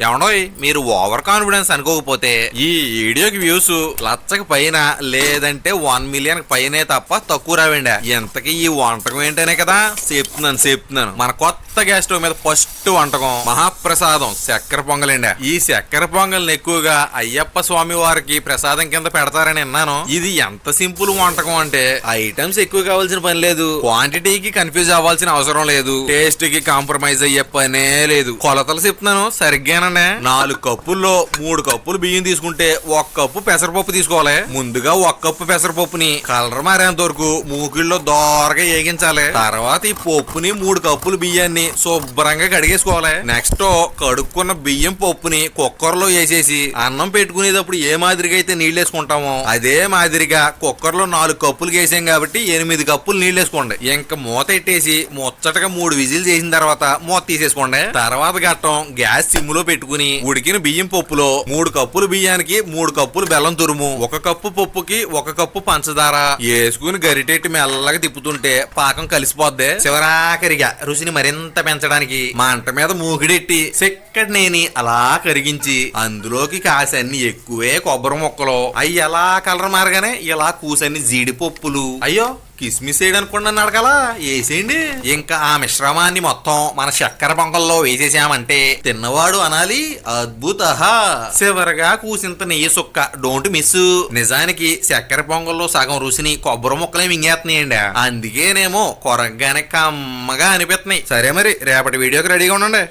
ఏమండోయ్ మీరు over confidence అనుకోకపోతే ఈ వీడియోకి వ్యూస్ లచ్చకి పైన లేదంటే వన్ మిలియన్ పైనే తప్ప తక్కువ రావండి. ఎంతకి ఈ వంటకం ఏంటనే కదా? చెప్తున్నాను చెప్తున్నాను. మన కొత్త గ్యాస్ స్టవ్ మీద ఫస్ట్ వంటకం మహాప్రసాదం చక్కెర పొంగలండి. ఈ చక్కెర పొంగల్ని ఎక్కువగా అయ్యప్ప స్వామి వారికి ప్రసాదం కింద పెడతారని విన్నాను. ఇది ఎంత సింపుల్ వంటకం అంటే ఐటమ్స్ ఎక్కువ కావాల్సిన పని లేదు. క్వాంటిటీకి కన్ఫ్యూజ్ అవ్వాల్సిన అవసరం లేదు. టేస్ట్కి కాంప్రమైజ్ అయ్యే పనే లేదు. కొలతలు చెప్తున్నాను సరిగ్గానండి. నాలుగు కప్పుల్లో మూడు కప్పులు బియ్యం తీసుకుంటే ఒక కప్పు పెసరపప్పు తీసుకోవాలి. ముందుగా ఒక కప్పు పెసరపప్పుని కలర్ మారేంత వరకు మూకిళ్ళలో దోరగా వేగించాలి తర్వాత ఈ పప్పుని మూడు కప్పులు బియ్యాన్ని శుభ్రంగా కడిగి కడిగేసుకోవాలి నెక్స్ట్ కడుక్కున్న బియ్యం పప్పుని కుక్కర్లో వేసేసి అన్నం పెట్టుకునేటప్పుడు ఏ మాదిరిగా అయితే నీళ్ళు వేసుకుంటామో అదే మాదిరిగా కుక్కర్లో నాలుగు కప్పులు వేసాం కాబట్టి ఎనిమిది కప్పులు నీళ్ళు వేసుకోండి ఇంకా మూత ఎట్టేసి ముచ్చటగా మూడు విజిల్ చేసిన తర్వాత మూత తీసేసుకోండి. తర్వాత గట్టం గ్యాస్ సిమ్లో పెట్టుకుని ఉడికిన బియ్యం పప్పులో మూడు కప్పులు బియ్యానికి మూడు కప్పులు బెల్లం తురుము ఒక కప్పు పప్పుకి ఒక కప్పు పంచదార వేసుకుని గరిటెట్టి మెల్లగా తిప్పుతుంటే పాకం కలిసిపోద్ది. చివరాఖరిగా రుచిని మరింత పెంచడానికి మంట మీద మూకిడెట్టి చిక్కటి నేని అలా కరిగించి అందులోకి కాసన్ని ఎక్కువే కొబ్బరి ముక్కలు. అవి ఎలా కలర్ మారగానే ఇలా కూసన్ని జీడిపప్పులు. అయ్యో కిస్మిస్ వేయడానికి అడగాలా? వేసేయండి ఇంకా ఆ మిశ్రమాన్ని మొత్తం మన చక్కెర పొంగల్లో వేసేసామంటే తిన్నవాడు అనాలి. అద్భుత చివరగా కూసింత నెయ్యి సుక్క. డోంట్ మిస్ నిజానికి చక్కెర పొంగల్లో సగం రుచిని కొబ్బరి ముక్కలే మింగేస్తున్నాయండి అందుకేనేమో కొరగ్గానే కమ్మగా అనిపిస్తున్నాయి సరే మరి రేపటి వీడియోకి రెడీగా ఉండండి.